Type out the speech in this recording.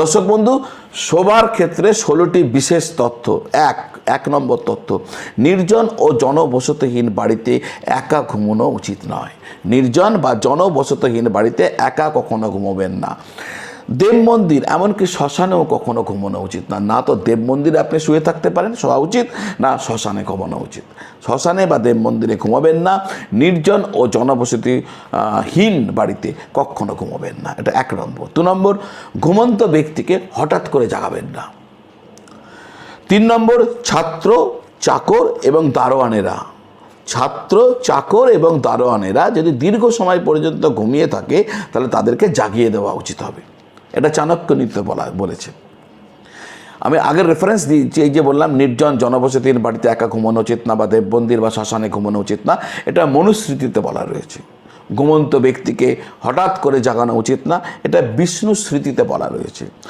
দর্শক বন্ধু, শোবার ক্ষেত্রে ষোলোটি বিশেষ তথ্য, এক এক নম্বর তথ্য, নির্জন ও জনবসতিহীন বাড়িতে একা ঘুমানো উচিত নয়। নির্জন বা জনবসতিহীন বাড়িতে একা কখনো ঘুমোবেন না। দেব মন্দির এমনকি শ্মশানেও কখনো ঘুমানো উচিত না। না তো দেব মন্দিরে আপনি শুয়ে থাকতে পারেন শোয়া উচিত না শ্মশানে ঘুমানো উচিত। শ্মশানে বা দেব মন্দিরে ঘুমাবেন না নির্জন ও জনবসতি আহ, হীন বাড়িতে কখনো ঘুমাবেন না। এটা এক নম্বর। দু নম্বর ঘুমন্ত ব্যক্তিকে হঠাৎ করে জাগাবেন না। তিন নম্বর ছাত্র চাকর এবং দারোয়ানেরা। ছাত্র চাকর এবং দারোয়ানেরা যদি দীর্ঘ সময় পর্যন্ত ঘুমিয়ে থাকে তাহলে তাদেরকে জাগিয়ে দেওয়া উচিত হবে। এটা চাণক্য নীতিতে বলা, বলেছে। আমি আগের রেফারেন্স দিয়েছি এই যে বললাম, নির্জন জনবসতির বাড়িতে একা ঘুমানো উচিত না বা দেববন্দির বা শ্মশানে ঘুমানো উচিত না, এটা মনুস্মৃতিতে বলা রয়েছে। ঘুমন্ত ব্যক্তিকে হঠাৎ করে জাগানো উচিত না, এটা বিষ্ণু স্মৃতিতে বলা রয়েছে।